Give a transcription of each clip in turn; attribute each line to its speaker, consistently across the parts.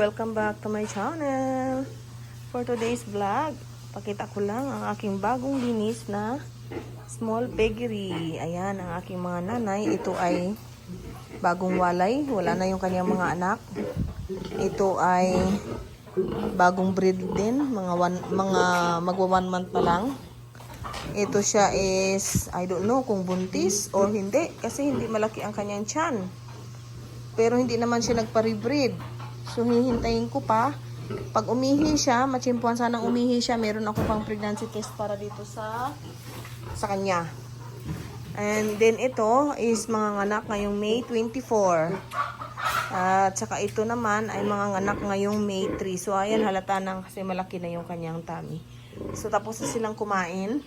Speaker 1: Welcome back to my channel. For today's vlog, pakita ko lang ang aking bagong linis na small piggery. Ayan, ang aking mga nanay. Ito ay bagong walay. Wala na yung kanyang mga anak. Ito ay bagong breed din. Mga, one, mga magwa one month pa lang. Ito siya is, I don't know kung buntis or hindi. Kasi hindi malaki ang kanyang tiyan. Pero hindi naman siya nagpa-rebreed. So, hihintayin ko pa. Pag umihi siya, machimpuan sanang umihi siya, meron ako pang pregnancy test para dito sa sa kanya. And then ito is mga anak ngayong May 24. At saka ito naman ay mga anak ngayong May 3. So ayan halata nang kasi malaki na yung kanyang tummy. So tapos na silang kumain.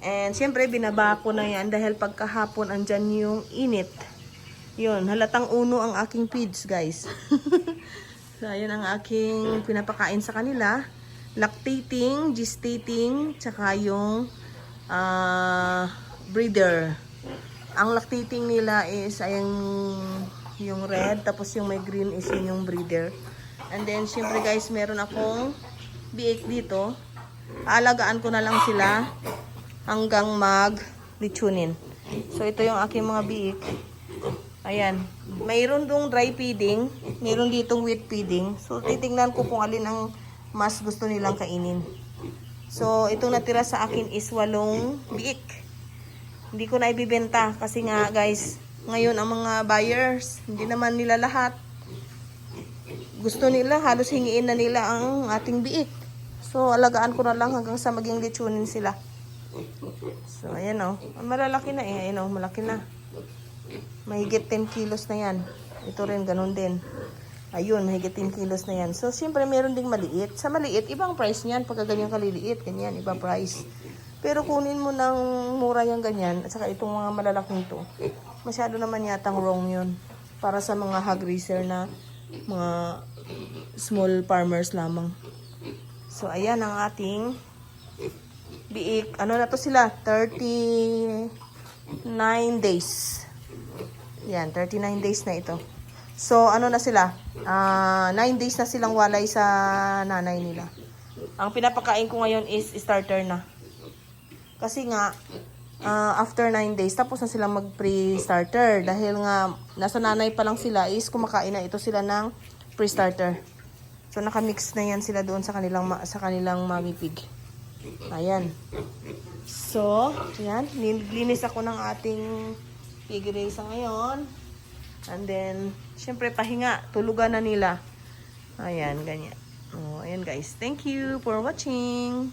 Speaker 1: And syempre binaba ko na yan dahil pagkahapon andyan yung init. Yun, halatang uno ang aking feeds, guys. so, ayan ang aking pinapakain sa kanila. Lactating, gestating, tsaka yung ah, breeder. Ang lactating nila is ayang yung red, tapos yung may green is yun yung breeder. And then, syempre guys, meron akong biik dito. Aalagaan ko na lang sila hanggang mag-lichunin. So, ito yung aking mga biik. Ayan. Mayroon dong dry feeding. Mayroon ditong wet feeding. So, titingnan ko kung alin ang mas gusto nilang kainin. So, itong natira sa akin is walong biik. Hindi ko na ibibenta kasi nga guys, ngayon ang mga buyers, hindi naman nila lahat. Gusto nila, halos hingiin na nila ang ating biik. So, alagaan ko na lang hanggang sa maging lechonin sila. So, ayan o. Oh. Malalaki na eh. Ayan o, malaki na. Mahigit 10 kilos na yan. Ito rin, ganun din. Ayun, mahigit 10 kilos na yan. So, siyempre, meron ding maliit. Sa maliit, ibang price niyan. Pagka ganyan kaliliit, ganyan, ibang price. Pero kunin mo ng mura yung ganyan, at saka itong mga malalaking to, masyado naman yatang wrong yun. Para sa mga hog raiser na mga small farmers lamang. So, ayan ang ating biik. Ano na to sila? 39 days. Yan, 39 days na ito. So, ano na sila? Ah, 9 days na silang walay sa nanay nila. Ang pinapakain ko ngayon is starter na. Kasi nga, ah, after 9 days, tapos na silang mag-pre-starter. Dahil nga, nasa nanay pa lang sila, is kumakain na ito sila ng pre-starter. So, nakamix na yan sila doon sa kanilang, ma- sa kanilang mommy pig. Ayan. So, yan. Linis ako ng ating pig race ngayon. And then, syempre, pahinga. Tulugan na nila. Ayan, ganyan. Oh, ayan guys. Thank you for watching.